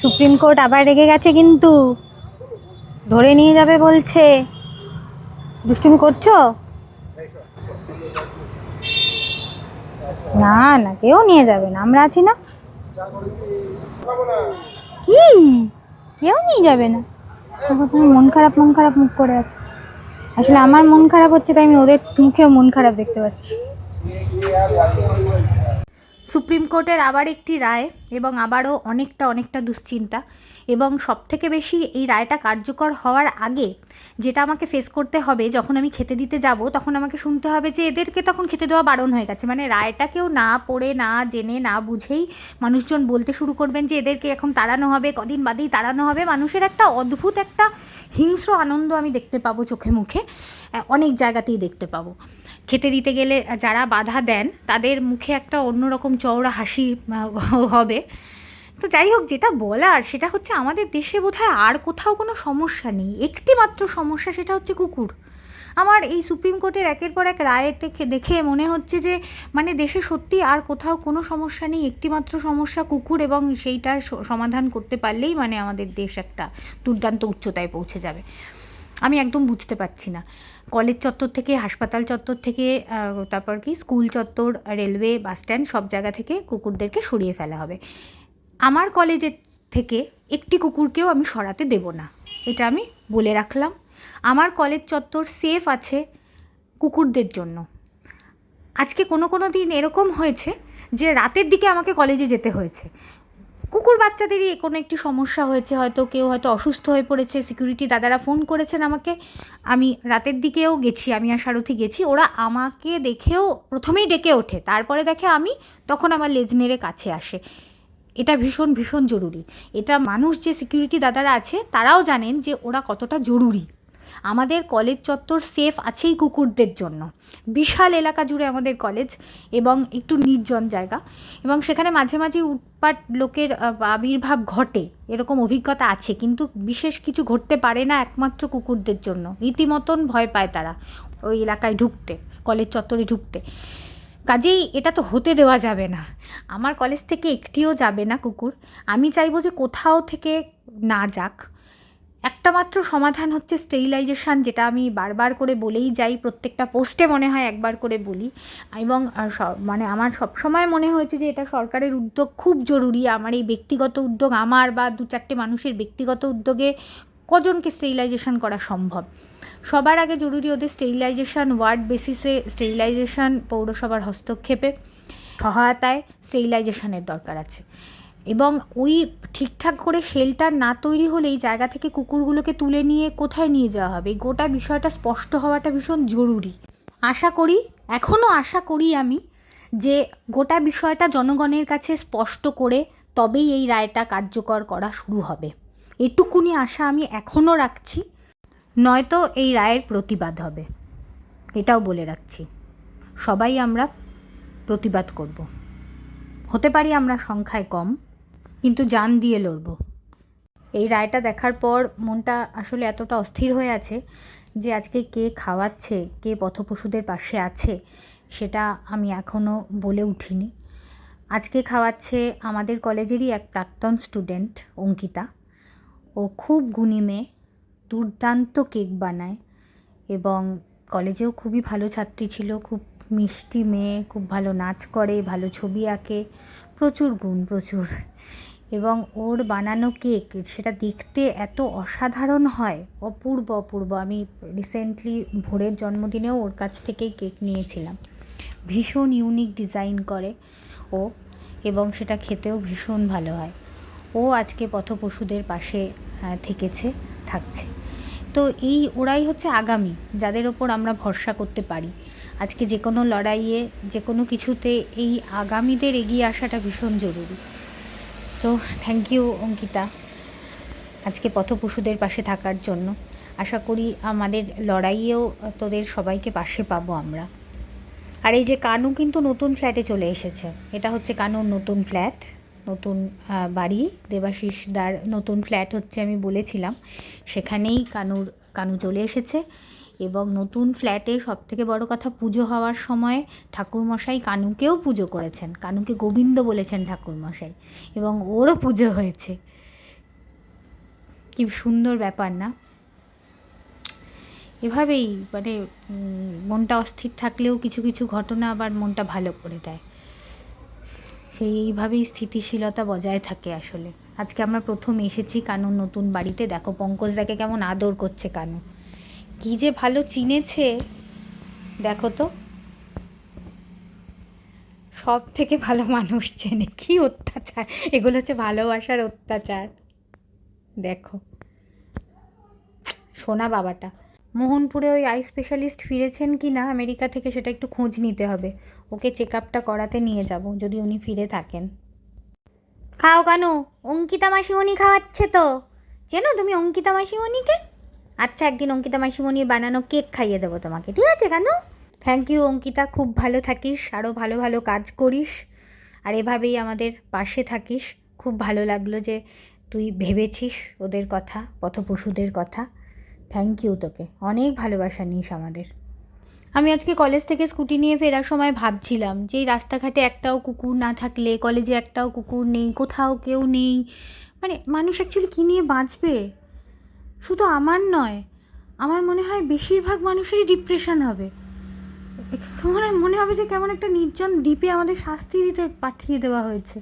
Supreme court আবার রেগে গেছে কিন্তু। ধরে নিয়ে যাবে বলছে। দুষ্টুমি করছ? না না, কেউ নিয়ে যাবে না, আমরা আছি না। কি? কেউ নিয়ে যাবে না। মন খারাপ মন খারাপ মুখ করে আছে। আসলে আমার মন খারাপ হচ্ছে তাই আমি ওদের মুখেও মন খারাপ দেখতে পাচ্ছি। সুপ্রিম কোর্টের আবার একটি রায় এবং আবারও অনেকটা অনেকটা দুশ্চিন্তা এবং সবথেকে বেশি এই রায়টা কার্যকর হওয়ার আগে যেটা আমাকে ফেস করতে হবে, যখন আমি খেতে দিতে যাব, তখন আমাকে শুনতে হবে যে এদেরকে তখন খেতে দেওয়া বারণ হয়ে গেছে। মানে রায়টাকেও না পড়ে, না জেনে, না বুঝেই মানুষজন বলতে শুরু করবেন যে এদেরকে এখন তাড়ানো হবে, কদিন বাদেই তাড়ানো হবে। মানুষের একটা অদ্ভুত একটা হিংস্র আনন্দ আমি দেখতে পাবো চোখে মুখে, অনেক জায়গাতেই দেখতে পাবো। খেতে দিতে গেলে যারা বাধা দেন, তাদের মুখে একটা অন্যরকম চওড়া হাসি হবে। তো যাই হোক, যেটা বলার সেটা হচ্ছে আমাদের দেশে বোধহয় আর কোথাও কোনো সমস্যা নেই। একটি মাত্র সমস্যা সেটা হচ্ছে কুকুর। আমার এই সুপ্রিম কোর্টের একের পর এক রায় দেখে দেখে মনে হচ্ছে যে মানে দেশে সত্যি আর কোথাও কোনো সমস্যা নেই। একটিমাত্র সমস্যা কুকুর এবং সেইটার সমাধান করতে পারলেই মানে আমাদের দেশ একটা দুর্দান্ত উচ্চতায় পৌঁছে যাবে। আমি একদম বুঝতে পারছি না। কলেজ চত্বর থেকে, হাসপাতাল চত্বর থেকে তারপর কি, স্কুল চত্বর, রেলওয়ে, বাস স্ট্যান্ড সব জায়গা থেকে কুকুরদেরকে সরিয়ে ফেলা হবে। আমার কলেজের থেকে একটি কুকুরকেও আমি সরাতে দেব না। এটা আমি বলে রাখলাম। আমার কলেজ চত্বর সেফ আছে কুকুরদের জন্য। আজকে কোনো কোনো দিন এরকম হয়েছে যে রাতের দিকে আমাকে কলেজে যেতে হয়েছে। কুকুর বাচ্চাদেরই কোনো একটি সমস্যা হয়েছে, হয়তো কেউ হয়তো অসুস্থ হয়ে পড়েছে সিকিউরিটি দাদারা ফোন করেছেন আমাকে। আমি রাতের দিকেও গেছি, আমি আর সারথি গেছি, ওরা আমাকে দেখেও প্রথমেই ডেকে ওঠে, তারপরে দেখে আমি তখন আমার লেজ নেড়ে কাছে আসে। এটা ভীষণ ভীষণ জরুরি। এটা মানুষ যে সিকিউরিটি দাদারা আছে, তারাও জানেন যে ওরা কতটা জরুরি। আমাদের কলেজ চত্বর সেফ আছেই কুকুরদের জন্য। বিশাল এলাকা জুড়ে আমাদের কলেজ এবং একটু নির্জন জায়গা এবং সেখানে মাঝে মাঝে উৎপাট লোকের আবির্ভাব ঘটে, এরকম অভিজ্ঞতা আছে, কিন্তু বিশেষ কিছু ঘটতে পারে না একমাত্র কুকুরদের জন্য। রীতিমতন ভয় পায় তারা ওই এলাকায় ঢুকতে, কলেজ চত্বরে ঢুকতে। কাজেই এটা তো হতে দেওয়া যাবে না। আমার কলেজ থেকে একটিও যাবে না কুকুর। আমি চাইব যে কোথাও থেকে না যাক। একটা মাত্র সমাধান হচ্ছে স্টেরিলাইজেশন যেটা আমি বারবার করে বলেই যাই, প্রত্যেকটা পোস্টে মনে হয় একবার করে বলি। এবং মানে আমার সবসময় মনে হয়েছে যে এটা সরকারের উদ্যোগ খুব জরুরি। আমার এই ব্যক্তিগত উদ্যোগ, আমার বা দু চারটে মানুষের ব্যক্তিগত উদ্যোগে কজনকে স্টেরিলাইজেশন করা সম্ভব? সবার আগে জরুরি ওদের স্টেরিলাইজেশন ওয়ার্ড বেসিসে স্টেরিলাইজেশন পৌরসভার হস্তক্ষেপে সহায়তায় স্টেরিলাইজেশনের দরকার আছে। এবং ওই ঠিকঠাক করে শেল্টার না তৈরি হলে এই জায়গা থেকে কুকুরগুলোকে তুলে নিয়ে কোথায় নিয়ে যাওয়া হবে? গোটা বিষয়টা স্পষ্ট হওয়াটা ভীষণ জরুরি। আশা করি এখনও আশা করি আমি যে গোটা বিষয়টা জনগণের কাছে স্পষ্ট করে তবেই এই রায়টা কার্যকর করা শুরু হবে। এটুকুনি আশা আমি এখনও রাখছি, নয়তো এই রায়ের প্রতিবাদ হবে। এটাও বলে রাখছি, সবাই আমরা প্রতিবাদ করব। হতে পারি আমরা সংখ্যায় কম কিন্তু জান দিয়ে লড়ব। এই রায়টা দেখার পর মনটা আসলে এতটা অস্থির হয়ে আছে যে আজকে কে খাওয়াচ্ছে, কে পথপশুদের পাশে আছে, সেটা আমি এখনও বলে উঠিনি। আজকে খাওয়াচ্ছে আমাদের কলেজেরই এক প্রাক্তন স্টুডেন্ট অঙ্কিতা। ও খুব গুণী মেয়ে, দুর্দান্ত কেক বানায় এবং কলেজেও খুবই ভালো ছাত্রী ছিল, খুব মিষ্টি মেয়ে, খুব ভালো নাচ করে, ভালো ছবি আঁকে, প্রচুর গুণ, প্রচুর। এবং ওর বানানো কেক, সেটা দেখতে এত অসাধারণ হয়। অপূর্ব অপূর্ব। আমি রিসেন্টলি ভোরের জন্মদিনেও ওর কাছ থেকেই কেক নিয়েছিলাম। ভীষণ ইউনিক ডিজাইন করে ও এবং সেটা খেতেও ভীষণ ভালো হয়। ও আজকে পথপশুদের পাশে থেকেছে, থাকছে। তো এই ওরাই হচ্ছে আগামী, যাদের ওপর আমরা ভরসা করতে পারি। আজকে যে কোনো লড়াইয়ে, যে কোনো কিছুতে এই আগামীদের এগিয়ে আসাটা ভীষণ জরুরি। তো থ্যাংক ইউ অঙ্কিতা, আজকে পথপশুদের পাশে থাকার জন্য। আশা করি আমাদের লড়াইয়েও তোদের সবাইকে পাশে পাবো আমরা। আর এই যে কানু কিন্তু নতুন ফ্ল্যাটে চলে এসেছে। এটা হচ্ছে কানুর নতুন ফ্ল্যাট নতুন বাড়ি। দেবাশিস দার নতুন ফ্ল্যাট হচ্ছে আমি বলেছিলাম। সেখানেই কানুর, কানু চলে এসেছে। এবং নতুন ফ্ল্যাটে সব থেকে বড় কথা পুজো হওয়ার সময় ঠাকুরমশাই কানুকেও পুজো করেছেন। কানুকে গোবিন্দ বলেছেন ঠাকুরমশাই এবং ওরও পুজো হয়েছে। কি সুন্দর ব্যাপার না? এভাবেই মানে মনটা অস্থির থাকলেও কিছু কিছু ঘটনা আবার মনটা ভালো করে দেয়। সেই এইভাবেই স্থিতিশীলতা বজায় থাকে আসলে। আজকে আমরা প্রথম এসেছি কানুর নতুন বাড়িতে। দেখো পঙ্কজ পঙ্কজদাকে কেমন আদর করছে কানু। কি যে ভালো চিনেছে? দেখো তো। সব থেকে ভালো মানুষ চেনে। কি অত্যাচার? এগুলো হচ্ছে ভালোবাসার অত্যাচার। দেখো। সোনা বাবাটা। মোহনপুরে ওই আই স্পেশালিস্ট ফিরেছেন কি না, আমেরিকা থেকে সেটা একটু খোঁজ নিতে হবে। ওকে চেক আপটা করাতে নিয়ে যাব, যদি উনি ফিরে থাকেন। খাও কেন, অঙ্কিতা মাসিমণি খাওয়াচ্ছে তো। চেনো তুমি অঙ্কিতা মাসিমণিকে? আচ্ছা একদিন অঙ্কিতা মাসিমণির বানানো কেক খাইয়ে দেবো তোমাকে, ঠিক আছে কেন? থ্যাংক ইউ অঙ্কিতা, খুব ভালো থাকিস আরও ভালো ভালো কাজ করিস, আর এভাবেই আমাদের পাশে থাকিস। খুব ভালো লাগল যে তুই ভেবেছিস ওদের কথা, পথপশুদের কথা। থ্যাংক ইউ তোকে, অনেক ভালোবাসা নিস আমাদের। আমি আজকে কলেজ থেকে স্কুটি নিয়ে ফেরার সময় ভাবছিলাম যে এই রাস্তাঘাটে একটাও কুকুর না থাকলে কলেজে একটাও কুকুর নেই, কোথাও কেউ নেই মানে মানুষ অ্যাকচুয়ালি কী নিয়ে বাঁচবে? শুধু আমার নয়, আমার মনে হয় বেশিরভাগ মানুষেরই ডিপ্রেশন হবে। মনে মনে হবে যে কেমন একটা নির্জন দ্বীপে আমাদের শাস্তি দিতে, পাঠিয়ে দেওয়া হয়েছে।